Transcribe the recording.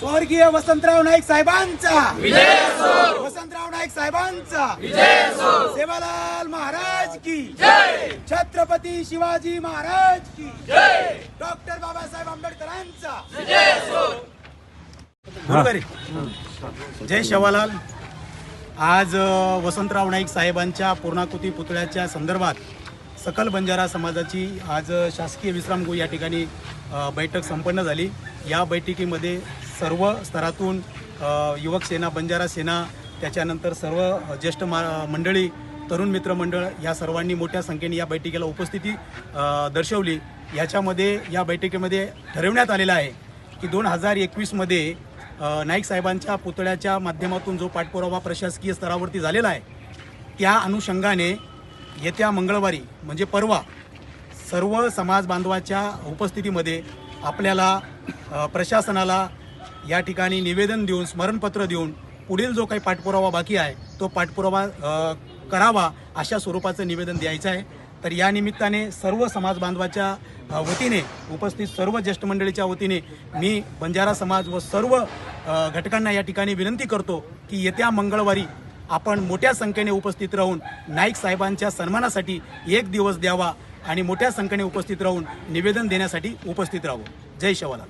स्वर्गीय वसंतराव नाईक साहेबांचा. वसंतराव नाईक साहेबांचा. सेवालाल महाराज की. छत्रपती शिवाजी महाराज की. डॉक्टर बाबासाहेब आंबेडकरांचा. जय शेवालाल. आज वसंतराव नाईक साहेबांच्या पूर्णाकृती पुतळ्याच्या संदर्भात सकल बंजारा समाजाची आज शासकीय विश्रामगृह या ठिकाणी बैठक संपन्न झाली. या बैठकीमध्ये सर्व स्तरातून युवक सेना बंजारा सेना त्याच्यानंतर सर्व ज्येष्ठ मा मंडळी तरुण मित्र मंडळ या सर्वांनी मोठ्या संख्येने या बैठकीला उपस्थिती दर्शवली. याच्यामध्ये या बैठकीमध्ये ठरवण्यात आलेलं आहे की दोन हजार एकवीसमध्ये नाईक साहेबांच्या पुतळ्याच्या माध्यमातून जो पाठपुरावा प्रशासकीय स्तरावरती झालेला आहे त्या अनुषंगाने येत्या मंगळवारी म्हणजे परवा सर्व समाज बांधवाच्या उपस्थितीमध्ये आपल्याला प्रशासनाला या ठिकाणी निवेदन देऊन स्मरणपत्र देऊन पुढील जो काही पाठपुरावा बाकी आहे तो पाठपुरावा करावा अशा स्वरूपाचं निवेदन द्यायचं आहे. तर या निमित्ताने सर्व समाज बांधवाच्या वतीने उपस्थित सर्व ज्येष्ठ मंडळीच्या वतीने मी बंजारा समाज व सर्व घटकांना या ठिकाणी विनंती करतो की येत्या मंगळवारी आपण मोठ्या संख्येने उपस्थित राहून नाईक साहेबांच्या सन्मानासाठी एक दिवस द्यावा आणि मोठ्या संख्येने उपस्थित राहून निवेदन देण्यासाठी उपस्थित राहू जय शेवालाल.